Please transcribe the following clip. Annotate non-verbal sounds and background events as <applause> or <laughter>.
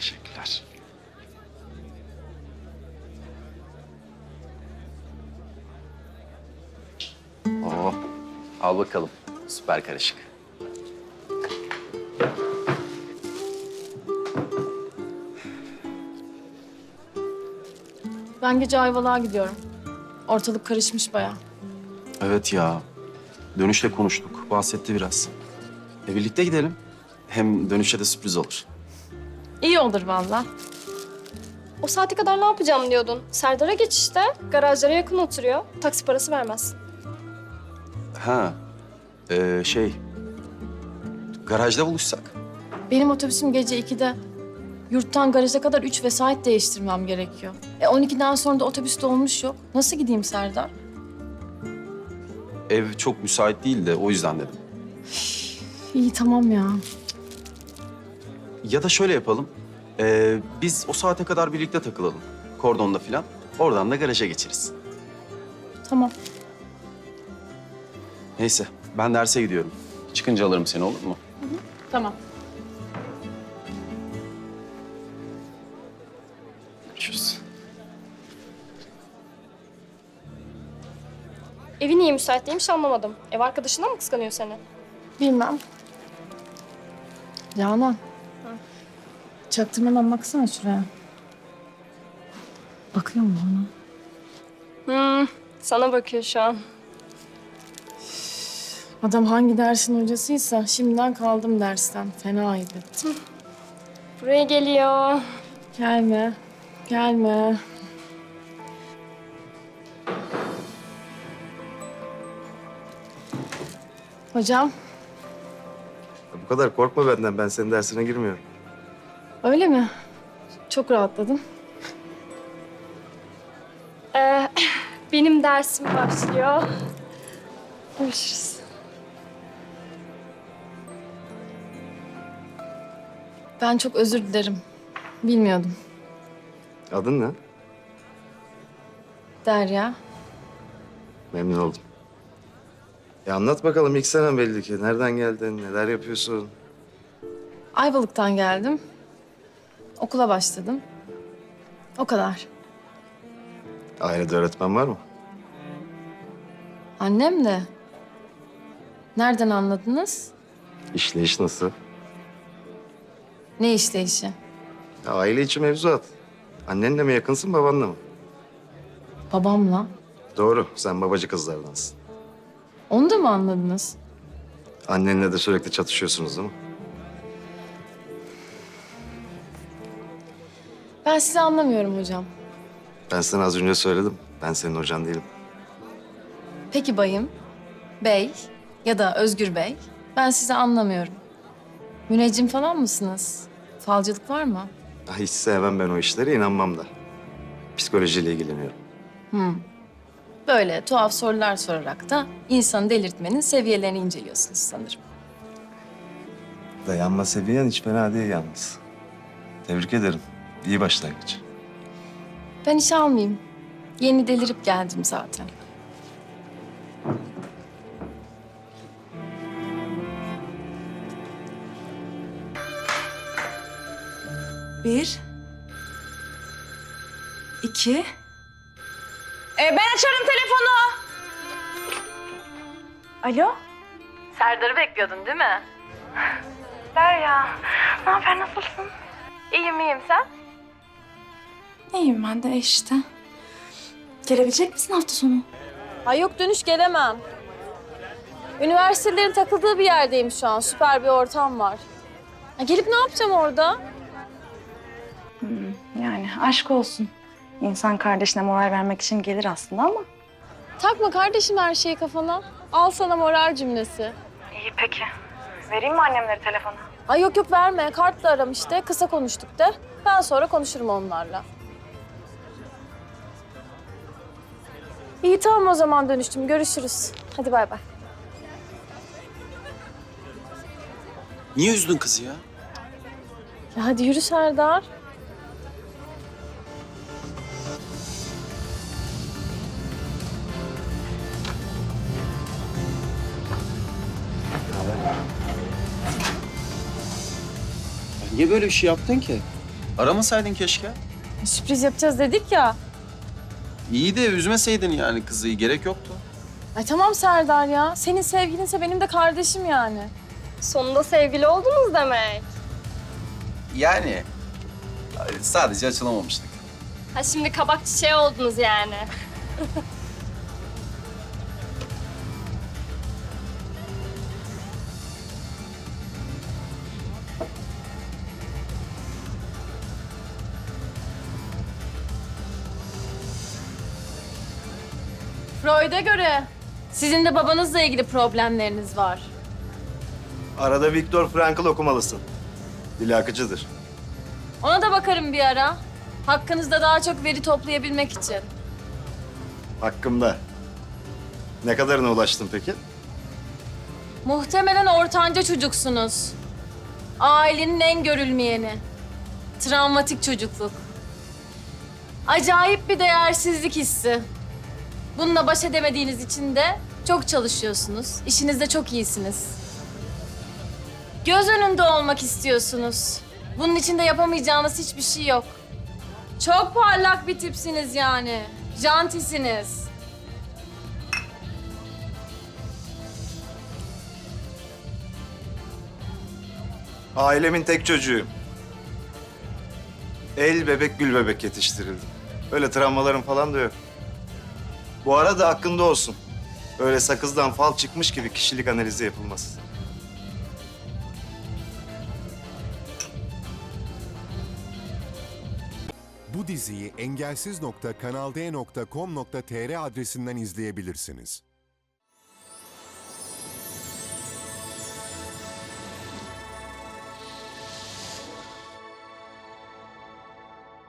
Teşekkürler. Oo, al bakalım. Süper karışık. Ben gece Ayvalık'a gidiyorum. Ortalık karışmış bayağı. Evet ya. Dönüşte konuştuk. Bahsetti biraz. E birlikte gidelim. Hem dönüşte de sürpriz olur. İyi olur vallahi. O saate kadar ne yapacağım diyordun. Serdar'a geç işte. Garajlara yakın oturuyor. Taksi parası vermez. Ha. Ee, şey. Garajda buluşsak. Benim otobüsüm gece 2'de. Yurttan garaja kadar üç vesait değiştirmem gerekiyor. E 12'den sonra da otobüs dolmuş yok. Nasıl gideyim Serdar? Ev çok müsait değil de o yüzden dedim. İyi tamam ya. Ya da şöyle yapalım. Ee, biz o saate kadar birlikte takılalım. Kordonda falan. Oradan da garaja geçeriz. Tamam. Neyse ben derse gidiyorum. Çıkınca alırım seni olur mu? Tamam. Görüşürüz. Evi niye müsait değilmiş anlamadım. Ev arkadaşından mı kıskanıyor seni? Bilmem. Canan. Çaktırmadan baksana şuraya. Bakıyor mu ona? Hmm, sana bakıyor şu an. Adam hangi dersin hocasıysa şimdiden kaldım dersten. Fena ayıp ettim. Buraya geliyor. Gelme. Gelme. Hocam Bu kadar korkma benden. Ben senin dersine girmiyorum. Öyle mi? Çok rahatladım. Ee, <laughs> benim dersim başlıyor. Görüşürüz. Ben çok özür dilerim. Bilmiyordum. Adın ne? Derya. Memnun oldum. Ya anlat bakalım ilk senen belli ki. Nereden geldin, neler yapıyorsun? Ayvalık'tan geldim. Okula başladım. O kadar. Ailede öğretmen var mı? Annem de. Nereden anladınız? İşleyiş nasıl? Ne işleyişi? Ya aile içi mevzuat. Annenle mi yakınsın, babanla mı? Babamla. Doğru, sen babacı kızlardansın. Onu da mı anladınız? Annenle de sürekli çatışıyorsunuz değil mi? Ben sizi anlamıyorum hocam. Ben sana az önce söyledim. Ben senin hocan değilim. Peki bayım, bey ya da Özgür Bey, ben sizi anlamıyorum. Müneccim falan mısınız? Falcılık var mı? Ya hiç sevmem ben o işlere, inanmam da. Psikolojiyle ilgileniyorum. Böyle tuhaf sorular sorarak da insanı delirtmenin seviyelerini inceliyorsunuz sanırım. Dayanma seviyen hiç fena değil yalnız. Tebrik ederim. İyi başlangıç. Ben işe almayayım. Yeni delirip geldim zaten. Bir. iki. Ee, ben açarım telefonu. Alo? Serdar'ı bekliyordun değil mi? Derya. Ne haber, nasılsın? İyiyim iyiyim sen? İyiyim ben de işte. Gelebilecek misin hafta sonu? Ay yok dönüş gelemem. Üniversitelerin takıldığı bir yerdeyim şu an. Süper bir ortam var. Ya gelip ne yapacağım orada? Yani aşk olsun. İnsan kardeşine moral vermek için gelir aslında ama. Takma kardeşim her şeyi kafana. Al sana moral cümlesi. İyi peki. Vereyim mi annemleri telefonu? Ay yok yok verme. Kartla aram işte. Kısa konuştuk de. Ben sonra konuşurum onlarla. İyi tamam o zaman dönüştüm. Görüşürüz. Hadi bay bay. Niye üzdün kızı ya? Ya hadi yürü Serdar. Niye böyle bir şey yaptın ki? Aramasaydın keşke. Sürpriz yapacağız dedik ya. İyi de üzmeseydin yani kızı. Gerek yoktu. Ay tamam Serdar ya. Senin sevgilinse benim de kardeşim yani. Sonunda sevgili oldunuz demek. Yani sadece açılamamıştık. Ha şimdi kabak çiçeği oldunuz yani. <laughs> Freud'a göre sizin de babanızla ilgili problemleriniz var. Arada Viktor Frankl okumalısın. Dili akıcıdır. Ona da bakarım bir ara. Hakkınızda daha çok veri toplayabilmek için. Hakkımda. Ne kadarına ulaştın peki? Muhtemelen ortanca çocuksunuz. Ailenin en görülmeyeni. Travmatik çocukluk. Acayip bir değersizlik hissi. Bununla baş edemediğiniz için de çok çalışıyorsunuz. İşinizde çok iyisiniz. Göz önünde olmak istiyorsunuz. Bunun için de yapamayacağınız hiçbir şey yok. Çok parlak bir tipsiniz yani. Jantisiniz. Ailemin tek çocuğuyum. El bebek gül bebek yetiştirildim. Öyle travmalarım falan da yok. Bu arada hakkında olsun. Öyle sakızdan fal çıkmış gibi kişilik analizi yapılmaz. Bu diziyi engelsiz.kanalde.com.tr adresinden izleyebilirsiniz.